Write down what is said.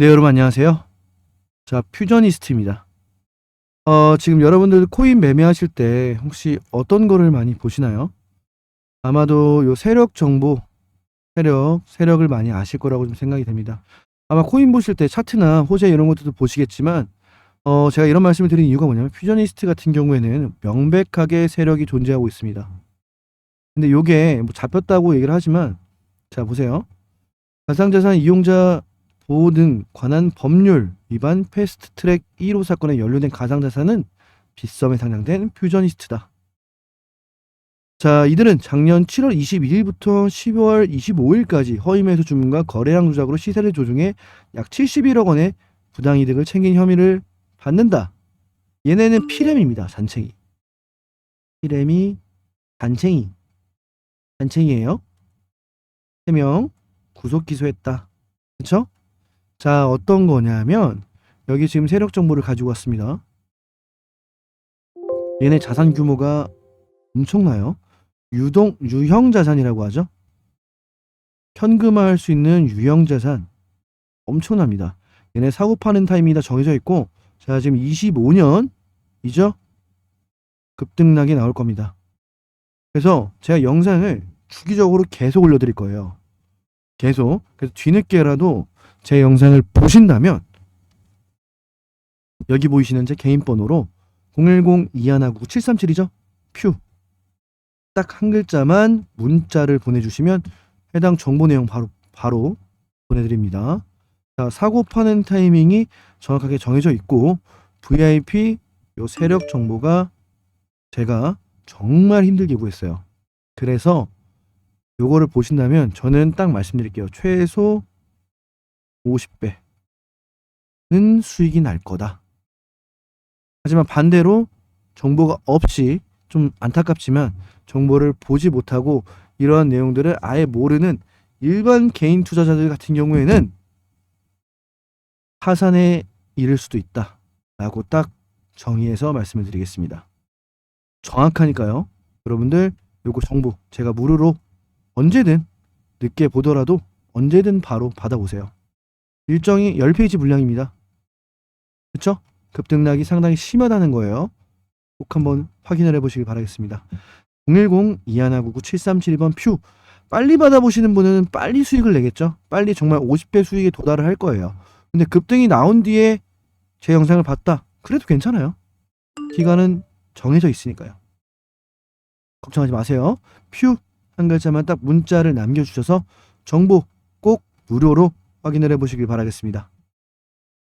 네, 여러분 안녕하세요. 자, 퓨저니스트입니다. 어, 지금 여러분들 코인 매매하실 때 혹시 어떤 거를 많이 보시나요? 아마도 요 세력 정보, 세력, 세력을 많이 아실 거라고 좀 생각이 됩니다. 아마 코인 보실 때 차트나 호재 이런 것들도 보시겠지만, 어, 제가 이런 말씀을 드린 이유가 뭐냐면, 퓨저니스트 같은 경우에는 명백하게 세력이 존재하고 있습니다. 근데 요게 뭐 잡혔다고 얘기를 하지만, 자, 보세요. 가상자산 이용자 보호 등 관한 법률 위반 패스트 트랙 1호 사건에 연루된 가상자산은 빗썸에 상장된 퓨저니스트다. 자, 이들은 작년 7월 22일부터 12월 25일까지 허위 매수 주문과 거래량 조작으로 시세를 조종해 약 71억 원의 부당 이득을 챙긴 혐의를 받는다. 얘네는 피렘입니다. 잔챙이. 피렘이 잔챙이. 잔챙이에요. 3명 구속 기소했다. 그쵸? 자, 어떤 거냐면 여기 지금 세력 정보를 가지고 왔습니다. 얘네 자산 규모가 엄청나요. 유동 유형 자산이라고 하죠. 현금화할 수 있는 유형 자산 엄청납니다. 얘네 사고 파는 타임이 다 정해져 있고 자, 지금 25년이죠? 급등락이 나올 겁니다. 그래서 제가 영상을 주기적으로 계속 올려드릴 거예요. 계속. 그래서 뒤늦게라도 제 영상을 보신다면 여기 보이시는 제 개인 번호로 010-2159-737이죠? 퓨. 딱 한 글자만 문자를 보내주시면 해당 정보 내용 바로 바로 보내드립니다. 자, 사고 파는 타이밍이 정확하게 정해져 있고 VIP 요 세력 정보가 제가 정말 힘들게 구했어요. 그래서 요거를 보신다면 저는 딱 말씀드릴게요. 최소 50배는 수익이 날 거다. 하지만 반대로 정보가 없이 좀 안타깝지만 정보를 보지 못하고 이러한 내용들을 아예 모르는 일반 개인 투자자들 같은 경우에는 파산에 이를 수도 있다. 라고 딱 정의해서 말씀을 드리겠습니다. 정확하니까요. 여러분들 요거 정보 제가 무료로 언제든 늦게 보더라도 언제든 바로 받아보세요. 일정이 10페이지 분량입니다. 그쵸? 급등락이 상당히 심하다는 거예요. 꼭 한번 확인을 해보시길 바라겠습니다. 010-2199-7372번 퓨 빨리 받아보시는 분은 빨리 수익을 내겠죠? 빨리 정말 50배 수익에 도달을 할 거예요. 근데 급등이 나온 뒤에 제 영상을 봤다. 그래도 괜찮아요. 기간은 정해져 있으니까요. 걱정하지 마세요. 퓨 한 글자만 딱 문자를 남겨주셔서 정보 꼭 무료로 확인을 해보시길 바라겠습니다.